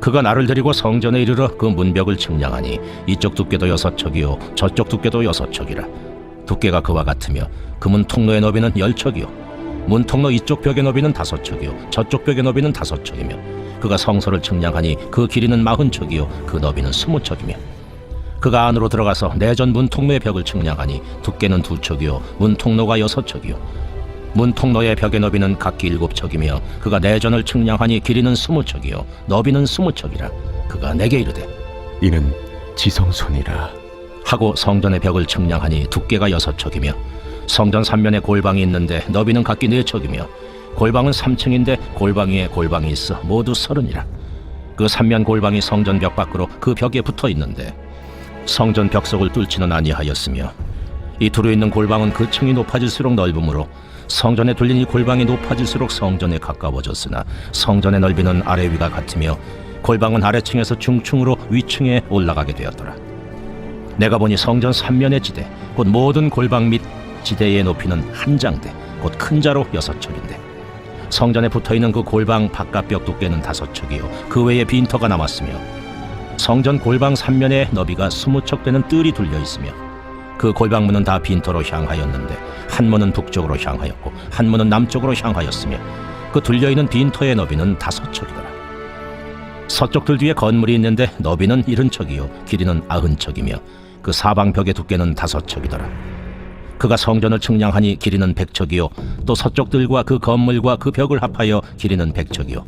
그가 나를 데리고 성전에 이르러 그 문벽을 측량하니 이쪽 두께도 여섯 척이요 저쪽 두께도 여섯 척이라. 두께가 그와 같으며 그 문 통로의 너비는 열 척이요 문 통로 이쪽 벽의 너비는 다섯 척이요 저쪽 벽의 너비는 다섯 척이며 그가 성소를 측량하니 그 길이는 마흔 척이요 그 너비는 스무 척이며. 그가 안으로 들어가서 내전 문 통로의 벽을 측량하니 두께는 두 척이요 문 통로가 여섯 척이요 문 통로의 벽의 너비는 각기 일곱 척이며 그가 내전을 측량하니 길이는 스무 척이요 너비는 스무 척이라 그가 내게 이르되 이는 지성소니라. 하고 성전의 벽을 측량하니 두께가 여섯 척이며 성전 삼면에 골방이 있는데 너비는 각기 네 척이며 골방은 삼층인데 골방 위에 골방이 있어 모두 서른이라. 그 삼면 골방이 성전 벽 밖으로 그 벽에 붙어 있는데 성전 벽 속을 뚫지는 아니하였으며 이 두루 있는 골방은 그 층이 높아질수록 넓으므로 성전에 둘린 이 골방이 높아질수록 성전에 가까워졌으나 성전의 넓이는 아래 위가 같으며 골방은 아래층에서 중층으로 위층에 올라가게 되었더라. 내가 보니 성전 삼면의 지대 곧 모든 골방 및 지대의 높이는 한 장대 곧 큰 자로 여섯 척인데 성전에 붙어 있는 그 골방 바깥벽 두께는 다섯 척이요 그 외에 빈터가 남았으며 성전 골방 삼면의 너비가 스무 척 되는 뜰이 둘려 있으며 그 골방문은 다 빈터로 향하였는데 한 문은 북쪽으로 향하였고 한 문은 남쪽으로 향하였으며 그 둘려 있는 빈터의 너비는 다섯 척이더라. 서쪽들 뒤에 건물이 있는데 너비는 일흔 척이요 길이는 아흔 척이며 그 사방 벽의 두께는 다섯 척이더라. 그가 성전을 측량하니 길이는 백척이요 또 서쪽 들과 그 건물과 그 벽을 합하여 길이는 백척이요.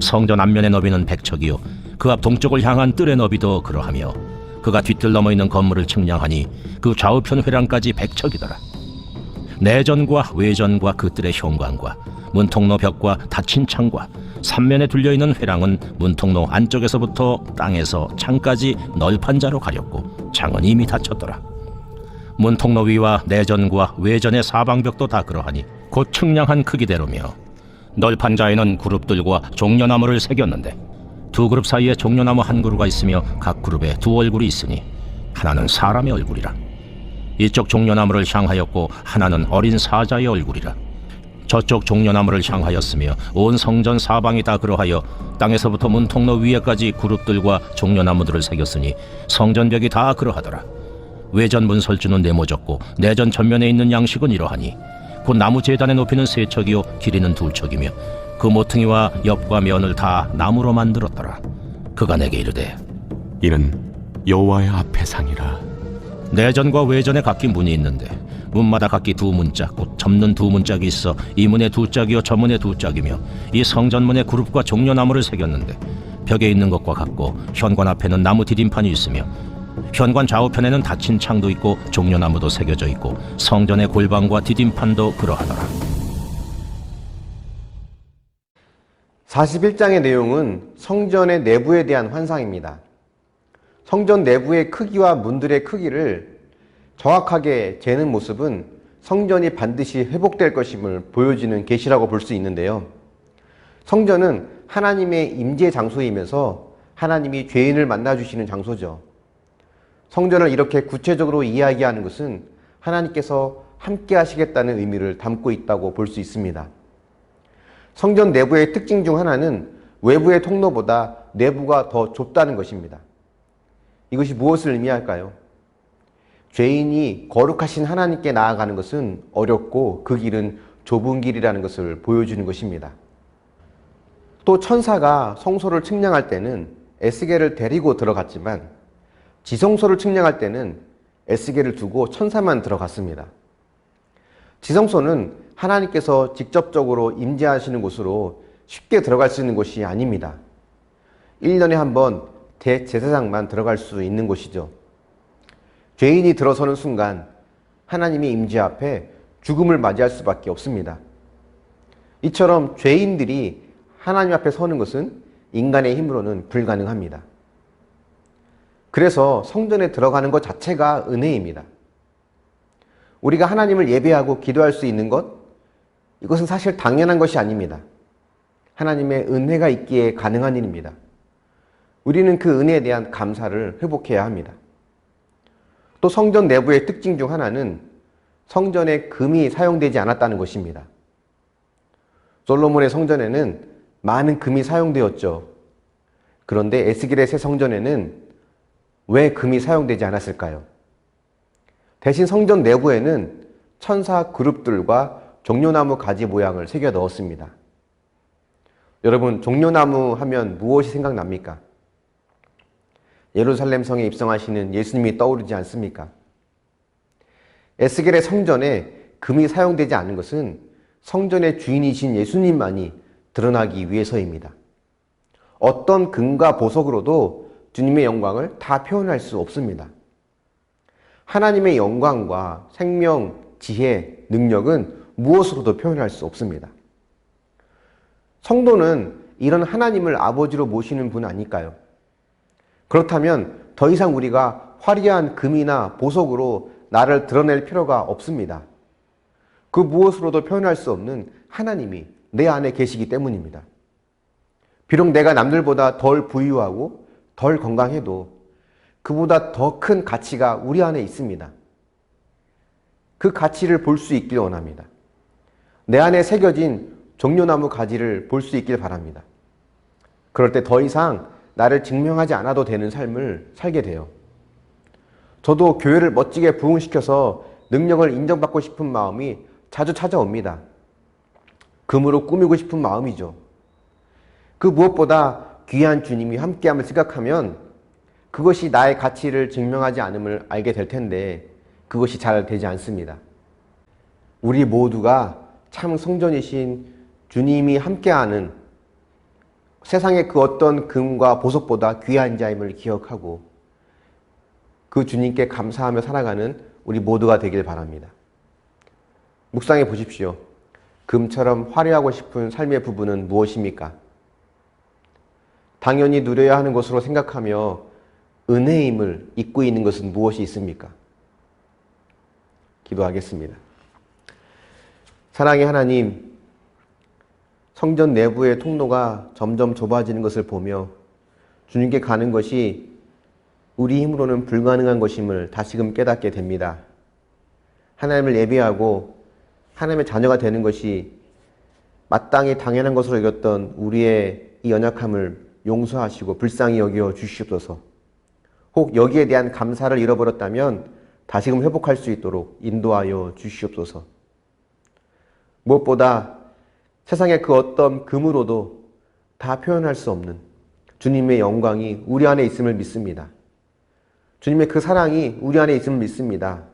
성전 앞면의 너비는 백척이요. 그 앞 동쪽을 향한 뜰의 너비도 그러하며 그가 뒤뜰 넘어 있는 건물을 측량하니 그 좌우편 회랑까지 백척이더라 내전과 외전과 그 뜰의 현관과 문통로 벽과 닫힌 창과 삼면에 둘려 있는 회랑은 문통로 안쪽에서부터 땅에서 창까지 널판 자로 가렸고 창은 이미 닫혔더라. 문통로 위와 내전과 외전의 사방벽도 다 그러하니 곧 측량한 크기대로며 널판 자에는 그룹들과 종려나무를 새겼는데 두 그룹 사이에 종려나무 한 그루가 있으며 각 그룹에 두 얼굴이 있으니 하나는 사람의 얼굴이라. 이쪽 종려나무를 향하였고 하나는 어린 사자의 얼굴이라. 저쪽 종려나무를 향하였으며 온 성전 사방이 다 그러하여 땅에서부터 문통로 위에까지 그룹들과 종려나무들을 새겼으니 성전벽이 다 그러하더라. 외전 문설주는 네모졌고 내전 전면에 있는 양식은 이러하니 곧 나무 제단의 높이는 세 척이요 길이는 둘 척이며 그 모퉁이와 옆과 면을 다 나무로 만들었더라. 그가 내게 이르되 이는 여호와의 앞의 상이라. 내전과 외전에 각기 문이 있는데 문마다 각기 두 문짝 곧 접는 두 문짝이 있어 이 문에 두 짝이요 저 문에 두 짝이며 이 성전문에 그룹과 종려나무를 새겼는데 벽에 있는 것과 같고 현관 앞에는 나무 디딤판이 있으며 현관 좌우편에는 닫힌 창도 있고 종려나무도 새겨져 있고 성전의 골방과 디딤판도 그러하더라 41장의 내용은 성전의 내부에 대한 환상입니다. 성전 내부의 크기와 문들의 크기를 정확하게 재는 모습은 성전이 반드시 회복될 것임을 보여주는 계시라고 볼 수 있는데요. 성전은 하나님의 임재 장소이면서 하나님이 죄인을 만나 주시는 장소죠. 성전을 이렇게 구체적으로 이야기하는 것은 하나님께서 함께 하시겠다는 의미를 담고 있다고 볼 수 있습니다. 성전 내부의 특징 중 하나는 외부의 통로보다 내부가 더 좁다는 것입니다. 이것이 무엇을 의미할까요? 죄인이 거룩하신 하나님께 나아가는 것은 어렵고 그 길은 좁은 길이라는 것을 보여주는 것입니다. 또 천사가 성소를 측량할 때는 에스겔을 데리고 들어갔지만 지성소를 측량할 때는 에스겔을 두고 천사만 들어갔습니다. 지성소는 하나님께서 직접적으로 임재하시는 곳으로 쉽게 들어갈 수 있는 곳이 아닙니다. 1년에 한 번 대제사장만 들어갈 수 있는 곳이죠. 죄인이 들어서는 순간 하나님의 임재 앞에 죽음을 맞이할 수밖에 없습니다. 이처럼 죄인들이 하나님 앞에 서는 것은 인간의 힘으로는 불가능합니다. 그래서 성전에 들어가는 것 자체가 은혜입니다. 우리가 하나님을 예배하고 기도할 수 있는 것, 이것은 사실 당연한 것이 아닙니다. 하나님의 은혜가 있기에 가능한 일입니다. 우리는 그 은혜에 대한 감사를 회복해야 합니다. 또 성전 내부의 특징 중 하나는 성전에 금이 사용되지 않았다는 것입니다. 솔로몬의 성전에는 많은 금이 사용되었죠. 그런데 에스겔의 새 성전에는 왜 금이 사용되지 않았을까요? 대신 성전 내부에는 천사 그룹들과 종려나무 가지 모양을 새겨 넣었습니다. 여러분, 종려나무 하면 무엇이 생각납니까? 예루살렘 성에 입성하시는 예수님이 떠오르지 않습니까? 에스겔의 성전에 금이 사용되지 않은 것은 성전의 주인이신 예수님만이 드러나기 위해서입니다. 어떤 금과 보석으로도 주님의 영광을 다 표현할 수 없습니다. 하나님의 영광과 생명, 지혜, 능력은 무엇으로도 표현할 수 없습니다. 성도는 이런 하나님을 아버지로 모시는 분 아닐까요? 그렇다면 더 이상 우리가 화려한 금이나 보석으로 나를 드러낼 필요가 없습니다. 그 무엇으로도 표현할 수 없는 하나님이 내 안에 계시기 때문입니다. 비록 내가 남들보다 덜 부유하고 덜 건강해도 그보다 더 큰 가치가 우리 안에 있습니다. 그 가치를 볼 수 있길 원합니다. 내 안에 새겨진 종려나무 가지를 볼 수 있길 바랍니다. 그럴 때 더 이상 나를 증명하지 않아도 되는 삶을 살게 돼요. 저도 교회를 멋지게 부흥시켜서 능력을 인정받고 싶은 마음이 자주 찾아옵니다. 금으로 꾸미고 싶은 마음이죠. 그 무엇보다 귀한 주님이 함께함을 생각하면 그것이 나의 가치를 증명하지 않음을 알게 될 텐데 그것이 잘 되지 않습니다. 우리 모두가 참 성전이신 주님이 함께하는 세상의 그 어떤 금과 보석보다 귀한 자임을 기억하고 그 주님께 감사하며 살아가는 우리 모두가 되길 바랍니다. 묵상해 보십시오. 금처럼 화려하고 싶은 삶의 부분은 무엇입니까? 당연히 누려야 하는 것으로 생각하며 은혜임을 잊고 있는 것은 무엇이 있습니까? 기도하겠습니다. 사랑의 하나님, 성전 내부의 통로가 점점 좁아지는 것을 보며 주님께 가는 것이 우리 힘으로는 불가능한 것임을 다시금 깨닫게 됩니다. 하나님을 예배하고 하나님의 자녀가 되는 것이 마땅히 당연한 것으로 여겼던 우리의 이 연약함을 용서하시고 불쌍히 여겨 주시옵소서. 혹 여기에 대한 감사를 잃어버렸다면 다시금 회복할 수 있도록 인도하여 주시옵소서. 무엇보다 세상의 그 어떤 금으로도 다 표현할 수 없는 주님의 영광이 우리 안에 있음을 믿습니다. 주님의 그 사랑이 우리 안에 있음을 믿습니다.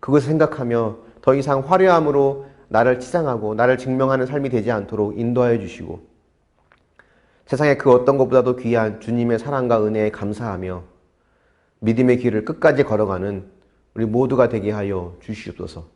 그것을 생각하며 더 이상 화려함으로 나를 치장하고 나를 증명하는 삶이 되지 않도록 인도하여 주시고 세상의 그 어떤 것보다도 귀한 주님의 사랑과 은혜에 감사하며 믿음의 길을 끝까지 걸어가는 우리 모두가 되게 하여 주시옵소서.